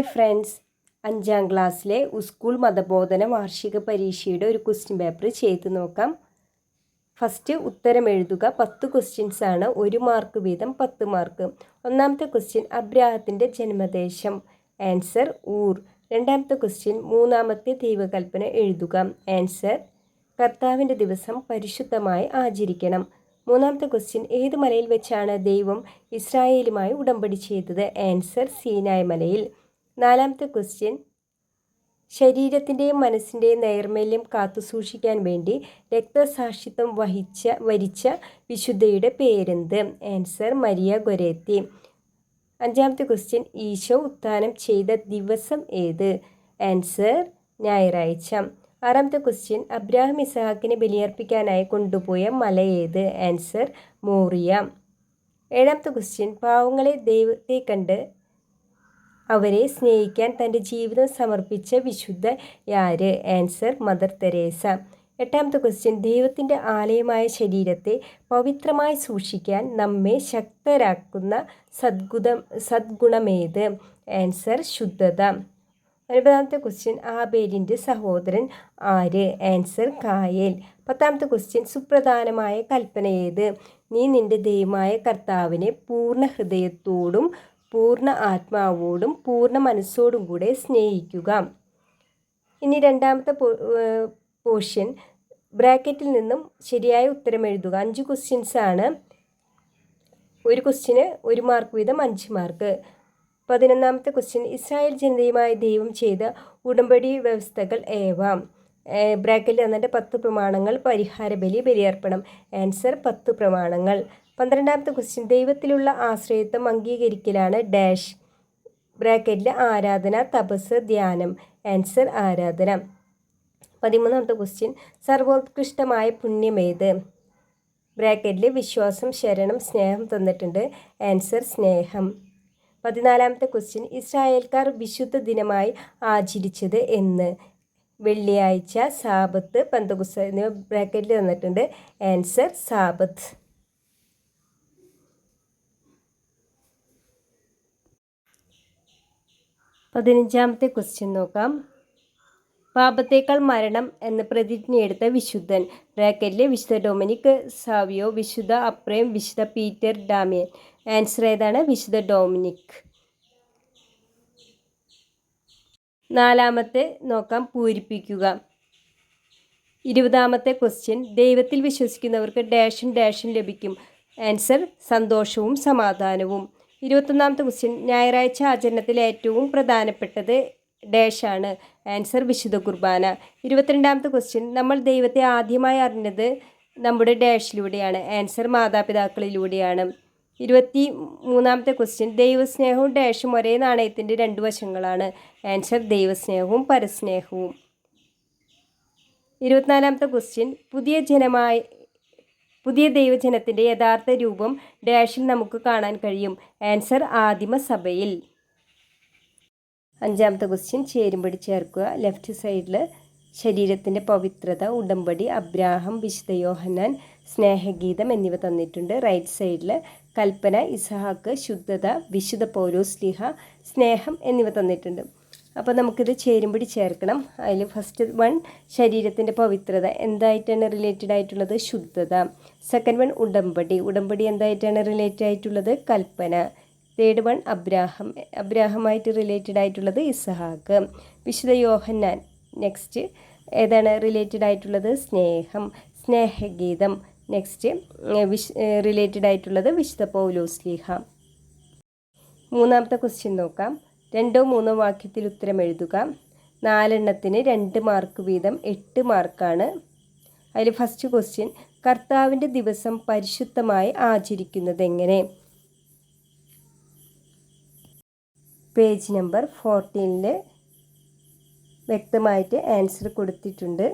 Hi friends. അഞ്ചാം ക്ലാസ്സിലെ school മതബോധന വാർഷിക പരീക്ഷയുടെ ഒരു ക്വസ്റ്റ്യൻ പേപ്പർ ചെയ്ത് നോക്കാം. ഫസ്റ്റ് ഉത്തരം എഴുതുക. പത്ത് ക്വസ്റ്റ്യൻസ് ആണ്. ഒരു മാർക്ക് വീതം പത്ത് മാർക്ക് ഒന്നാമത്തെ ക്വസ്റ്റ്യൻ അബ്രാഹത്തിന്റെ ജന്മദേശം. Answer Ur. രണ്ടാമത്തെ ക്വസ്റ്റ്യൻ മൂന്നാമത്തെ ദൈവകൽപ്പന എഴുതുക. ആൻസർ കർത്താവിന്റെ ദിവസം പരിശുദ്ധമായി ആചരിക്കണം. മൂന്നാമത്തെ ക്വസ്റ്റ്യൻ ഏത് മലയിൽ വെച്ചാണ് ദൈവം ഇസ്രായേലുമായി ഉടമ്പടി ചെയ്തത്? ആൻസർ സീനായ് മലയിൽ. നാലാമത്തെ ക്വസ്റ്റ്യൻ ശരീരത്തിന്റെയും മനസ്സിന്റെയും നൈർമല്യം കാത്തുസൂക്ഷിക്കാൻ വേണ്ടി രക്തസാക്ഷിത്വം വഹിച്ച വരിച്ച വിശുദ്ധയുടെ പേരെന്ത്? Answer Maria Goretti. അഞ്ചാമത്തെ ക്വസ്റ്റ്യൻ ഈശോ ഉത്ഥാനം ചെയ്ത ദിവസം ഏത്? ആൻസർ ഞായറാഴ്ച. ആറാമത്തെ ക്വസ്റ്റ്യൻ അബ്രാഹിം ഇസഹാക്കിനെ ബലിയർപ്പിക്കാനായി കൊണ്ടുപോയ മല ഏത്? Answer Moriah. ഏഴാമത്തെ ക്വസ്റ്റ്യൻ പാവങ്ങളെ ദൈവത്തെ കണ്ട് അവരെ സ്നേഹിക്കാൻ തന്റെ ജീവിതം സമർപ്പിച്ച വിശുദ്ധ യാര്? ആൻസർ മദർ തെരേസ എട്ടാമത്തെ ക്വസ്റ്റ്യൻ ദൈവത്തിന്റെ ആലയമായ ശരീരത്തെ പവിത്രമായി സൂക്ഷിക്കാൻ നമ്മെ ശക്തരാക്കുന്ന സദ്ഗുണം സദ്ഗുണമേത്? ആൻസർ ശുദ്ധത. ഒൻപതാമത്തെ ക്വസ്റ്റ്യൻ ആബേലിന്റെ സഹോദരൻ ആര്? ആൻസർ കായൽ. പത്താമത്തെ ക്വസ്റ്റ്യൻ സുപ്രധാനമായ കൽപ്പന ഏത്? നീ നിന്റെ ദൈവമായ കർത്താവിനെ പൂർണ ഹൃദയത്തോടും പൂർണ ആത്മാവോടും പൂർണ മനസ്സോടും കൂടെ സ്നേഹിക്കുക. ഇനി രണ്ടാമത്തെ പോർഷൻ ബ്രാക്കറ്റിൽ നിന്നും ശരിയായ ഉത്തരം എഴുതുക. അഞ്ച് ക്വസ്റ്റ്യൻസ് ആണ്. ഒരു ക്വസ്റ്റ്യന് ഒരു മാർക്ക് വീതം അഞ്ച് മാർക്ക് പതിനൊന്നാമത്തെ ക്വസ്റ്റ്യൻ ഇസ്രായേൽ ജനതയുമായി ദൈവം ചെയ്ത ഉടമ്പടി വ്യവസ്ഥകൾ ഏവാം? ബ്രാക്കറ്റിൽ വന്നിട്ട് പത്ത് പ്രമാണങ്ങൾ പരിഹാര ബലി ബലിയർപ്പണം. ആൻസർ പത്ത് പ്രമാണങ്ങൾ. പന്ത്രണ്ടാമത്തെ ക്വസ്റ്റ്യൻ ദൈവത്തിലുള്ള ആശ്രയത്വം അംഗീകരിക്കലാണ് ഡാഷ് ബ്രാക്കറ്റിൽ ആരാധന തപസ് ധ്യാനം. ആൻസർ ആരാധന. പതിമൂന്നാമത്തെ ക്വസ്റ്റ്യൻ സർവോത്കൃഷ്ടമായ പുണ്യമേത് ബ്രാക്കറ്റിൽ വിശ്വാസം ശരണം സ്നേഹം തന്നിട്ടുണ്ട്. ആൻസർ സ്നേഹം. പതിനാലാമത്തെ ക്വസ്റ്റ്യൻ ഇസ്രായേൽക്കാർ വിശുദ്ധ ദിനമായി ആചരിച്ചത് എന്ന്. വെള്ളിയാഴ്ച സാബത്ത് പന്തകുസ എന്നിവ ബ്രാക്കറ്റിൽ തന്നിട്ടുണ്ട് ആൻസർ സാബത്ത്. പതിനഞ്ചാമത്തെ ക്വസ്റ്റ്യൻ നോക്കാം. പാപത്തേക്കാൾ മരണം എന്ന പ്രതിജ്ഞയെടുത്ത വിശുദ്ധൻ. ബ്രാക്കറ്റിലെ വിശുദ്ധ ഡൊമിനിക് സാവിയോ വിശുദ്ധ അപ്രേം വിശുദ്ധ പീറ്റർ ഡാമിയൻ. ആൻസർ ഏതാണ്? വിശുദ്ധ ഡൊമിനിക്. നാലാമത്തെ നോക്കാം പൂരിപ്പിക്കുക. ഇരുപതാമത്തെ ക്വസ്റ്റ്യൻ ദൈവത്തിൽ വിശ്വസിക്കുന്നവർക്ക് ഡാഷും ഡാഷും ലഭിക്കും. ആൻസർ സന്തോഷവും സമാധാനവും. ഇരുപത്തൊന്നാമത്തെ ക്വസ്റ്റ്യൻ ഞായറാഴ്ച ആചരണത്തിൽ ഏറ്റവും പ്രധാനപ്പെട്ടത് ഡാഷാണ് ആൻസർ വിശുദ്ധ കുർബാന. ഇരുപത്തിരണ്ടാമത്തെ ക്വസ്റ്റ്യൻ നമ്മൾ ദൈവത്തെ ആദ്യമായി അറിഞ്ഞത് നമ്മുടെ ഡാഷിലൂടെയാണ് ആൻസർ മാതാപിതാക്കളിലൂടെയാണ്. ഇരുപത്തി മൂന്നാമത്തെ ക്വസ്റ്റ്യൻ ദൈവസ്നേഹവും ഡാഷും ഒരേ നാണയത്തിന്റെ രണ്ട് വശങ്ങളാണ്. ആൻസർ ദൈവസ്നേഹവും പരസ്നേഹവും. ഇരുപത്തിനാലാമത്തെ ക്വസ്റ്റ്യൻ പുതിയ ജനമായ പുതിയ ദൈവജനത്തിന്റെ യഥാർത്ഥ രൂപം ഡാഷിൽ നമുക്ക് കാണാൻ കഴിയും. ആൻസർ ആദിമ സഭയിൽ. അഞ്ചാമത്തെ ക്വസ്റ്റ്യൻ ചേരുമ്പടി ചേർക്കുക. ലെഫ്റ്റ് സൈഡിൽ ശരീരത്തിന്റെ പവിത്രത ഉടമ്പടി അബ്രാഹം വിശുദ്ധ യോഹന്നാൻ സ്നേഹഗീതം എന്നിവ തന്നിട്ടുണ്ട്. റൈറ്റ് സൈഡിൽ കൽപ്പന ഇസഹാക്ക് ശുദ്ധത വിശുദ്ധ പൗലോസ് ലിഹ സ്നേഹം എന്നിവ തന്നിട്ടുണ്ട്. അപ്പോൾ നമുക്കിത് ചേരുമ്പടി ചേർക്കണം. അതിൽ ഫസ്റ്റ് വൺ ശരീരത്തിന്റെ പവിത്രത. എന്തായിട്ടാണ് റിലേറ്റഡ് ആയിട്ടുള്ളത്? ശുദ്ധത. സെക്കൻഡ് വൺ ഉടമ്പടി. ഉടമ്പടി എന്തായിട്ടാണ് റിലേറ്റഡ് ആയിട്ടുള്ളത്? കൽപ്പന. Third one Abraham. അബ്രാഹമായിട്ട് റിലേറ്റഡ് ആയിട്ടുള്ളത് ഇസഹാക്ക്. വിശുദ്ധ യോഹന്നാൻ. നെക്സ്റ്റ് ഏതാണ് റിലേറ്റഡ് ആയിട്ടുള്ളത്? സ്നേഹം. സ്നേഹഗീതം. നെക്സ്റ്റ് വിശ് റിലേറ്റഡ് ആയിട്ടുള്ളത് വിശുദ്ധ പൗലോസ്ലിഹ മൂന്നാമത്തെ ക്വസ്റ്റ്യൻ നോക്കാം. രണ്ടോ മൂന്നോ വാക്യത്തിൽ ഉത്തരം എഴുതുക. നാലെണ്ണത്തിന് രണ്ട് മാർക്ക് വീതം എട്ട് മാർക്കാണ് അതിൽ ഫസ്റ്റ് ക്വസ്റ്റ്യൻ കർത്താവിന്റെ ദിവസം പരിശുദ്ധമായി ആചരിക്കുന്നത് എങ്ങനെ? പേജ് നമ്പർ ഫോർട്ടീനിൽ വ്യക്തമായിട്ട് ആൻസർ കൊടുത്തിട്ടുണ്ട്.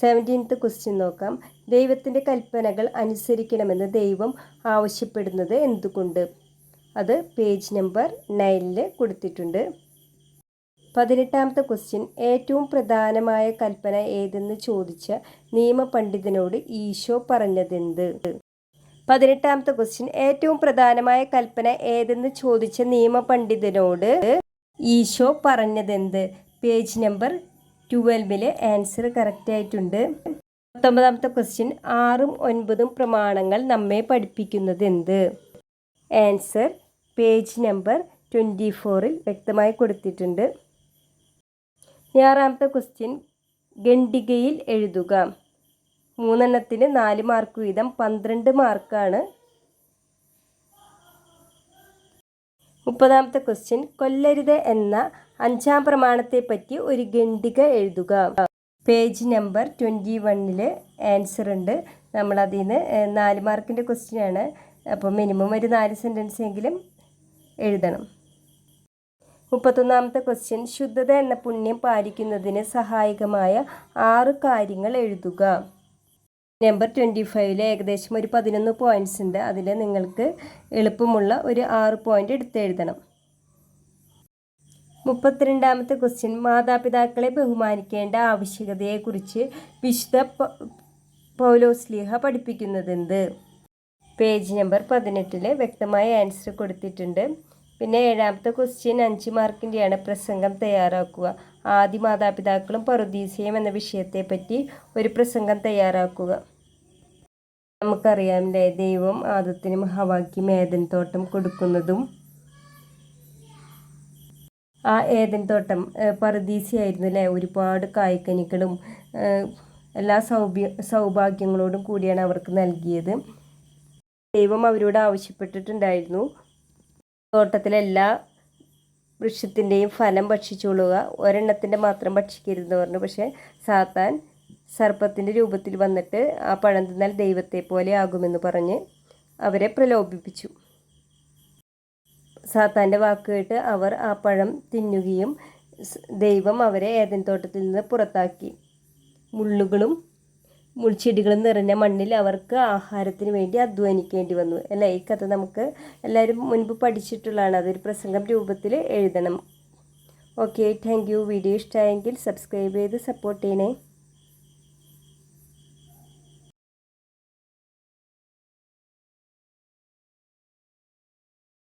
സെവന്റീൻത്ത് ക്വസ്റ്റ്യൻ നോക്കാം. ദൈവത്തിന്റെ കൽപ്പനകൾ അനുസരിക്കണമെന്ന് ദൈവം ആവശ്യപ്പെടുന്നത് എന്തുകൊണ്ട്? അത് പേജ് നമ്പർ നയനിൽ കൊടുത്തിട്ടുണ്ട്. പതിനെട്ടാമത്തെ ക്വസ്റ്റ്യൻ ഏറ്റവും പ്രധാനമായ കൽപ്പന ഏതെന്ന് ചോദിച്ച നിയമപണ്ഡിതനോട് ഈശോ പറഞ്ഞതെന്ത്? പതിനെട്ടാമത്തെ ക്വസ്റ്റ്യൻ ഏറ്റവും പ്രധാനമായ കൽപ്പന ഏതെന്ന് ചോദിച്ച നിയമപണ്ഡിതനോട് ഈശോ പറഞ്ഞതെന്ത്? പേജ് നമ്പർ ട്വൽവിൽ ആൻസർ കറക്റ്റ് ആയിട്ടുണ്ട്. പത്തൊമ്പതാമത്തെ ക്വസ്റ്റ്യൻ ആറും ഒൻപതും പ്രമാണങ്ങൾ നമ്മെ പഠിപ്പിക്കുന്നത് എന്ത്? ആൻസർ പേജ് നമ്പർ ട്വന്റി ഫോറിൽ വ്യക്തമായി കൊടുത്തിട്ടുണ്ട്. ഞാറാമത്തെ ക്വസ്റ്റ്യൻ ഖണ്ഡികയിൽ എഴുതുക. മൂന്നെണ്ണത്തിന് നാല് മാർക്ക് വീതം പന്ത്രണ്ട് മാർക്കാണ് മുപ്പതാമത്തെ ക്വസ്റ്റ്യൻ കൊല്ലരുത് എന്ന അഞ്ചാം പ്രമാണത്തെ പറ്റി ഒരു ഖണ്ഡിക എഴുതുക. പേജ് നമ്പർ ട്വന്റി വണ്ണിൽ ആൻസർ ഉണ്ട്. നമ്മളതിൽ നിന്ന് നാല് മാർക്കിന്റെ ക്വസ്റ്റ്യൻ ആണ് അപ്പോൾ മിനിമം ഒരു നാല് സെന്റൻസ് എങ്കിലും എഴുതണം. മുപ്പത്തൊന്നാമത്തെ ക്വസ്റ്റ്യൻ ശുദ്ധത എന്ന പുണ്യം പാലിക്കുന്നതിന് സഹായകമായ ആറ് കാര്യങ്ങൾ എഴുതുക. നമ്പർ ട്വന്റി ഫൈവിൽ ഏകദേശം ഒരു പതിനൊന്ന് പോയിന്റ്സ് ഉണ്ട്. അതിൽ നിങ്ങൾക്ക് എളുപ്പമുള്ള ഒരു ആറ് പോയിന്റ് എടുത്തെഴുതണം. മുപ്പത്തിരണ്ടാമത്തെ ക്വസ്റ്റ്യൻ മാതാപിതാക്കളെ ബഹുമാനിക്കേണ്ട ആവശ്യകതയെക്കുറിച്ച് വിശുദ്ധ പൗലോസ്ലിഹ പഠിപ്പിക്കുന്നതെന്ത്? പേജ് നമ്പർ പതിനെട്ടിൽ വ്യക്തമായ ആൻസർ കൊടുത്തിട്ടുണ്ട്. പിന്നെ ഏഴാമത്തെ ക്വസ്റ്റ്യൻ അഞ്ച് മാർക്കിന്റെയാണ് പ്രസംഗം തയ്യാറാക്കുക. ആദ്യ മാതാപിതാക്കളും പറുദീസയും എന്ന വിഷയത്തെപ്പറ്റി ഒരു പ്രസംഗം തയ്യാറാക്കുക. നമുക്കറിയാം ദൈവം ആദത്തിനും ഹവാക്കും ഏതൻ തോട്ടം കൊടുക്കുന്നതും ആ ഏതൻ തോട്ടം പറുദീസയായിരുന്നു അല്ലേ ഒരുപാട് കായ്ക്കനികളും എല്ലാ സൗഭ്യ സൗഭാഗ്യങ്ങളോടും കൂടിയാണ് അവർക്ക് നൽകിയത്. ദൈവം അവരോട് ആവശ്യപ്പെട്ടിട്ടുണ്ടായിരുന്നു. തോട്ടത്തിലെ എല്ലാ വൃക്ഷത്തിന്റെയും ഫലം ഭക്ഷിച്ചുകൊള്ളുക ഒരെണ്ണത്തിന്റെ മാത്രം ഭക്ഷിക്കരുതെന്ന് പറഞ്ഞു. പക്ഷേ സാത്താൻ സർപ്പത്തിന്റെ രൂപത്തിൽ വന്നിട്ട് ആ പഴം തിന്നാൽ ദൈവത്തെ പോലെ ആകുമെന്ന് പറഞ്ഞ് അവരെ പ്രലോഭിപ്പിച്ചു. സാത്താന്റെ വാക്ക് കേട്ട് അവർ ആ പഴം തിന്നുകയും ദൈവം അവരെ ഏതൻ തോട്ടത്തിൽ നിന്ന് പുറത്താക്കി. മുള്ളുകളും മുൾച്ചെടികളും നിറഞ്ഞ മണ്ണിൽ അവർക്ക് ആഹാരത്തിന് വേണ്ടി അധ്വാനിക്കേണ്ടി വന്നു. അല്ലേ? ഈ കഥ നമുക്ക് എല്ലാവരും മുൻപ് പഠിച്ചിട്ടുള്ളതാണ്. അതൊരു പ്രസംഗം രൂപത്തിൽ എഴുതണം. ഓക്കെ താങ്ക് യു വീഡിയോ ഇഷ്ടമായെങ്കിൽ സബ്സ്ക്രൈബ് ചെയ്ത് സപ്പോർട്ട് ചെയ്യണേ.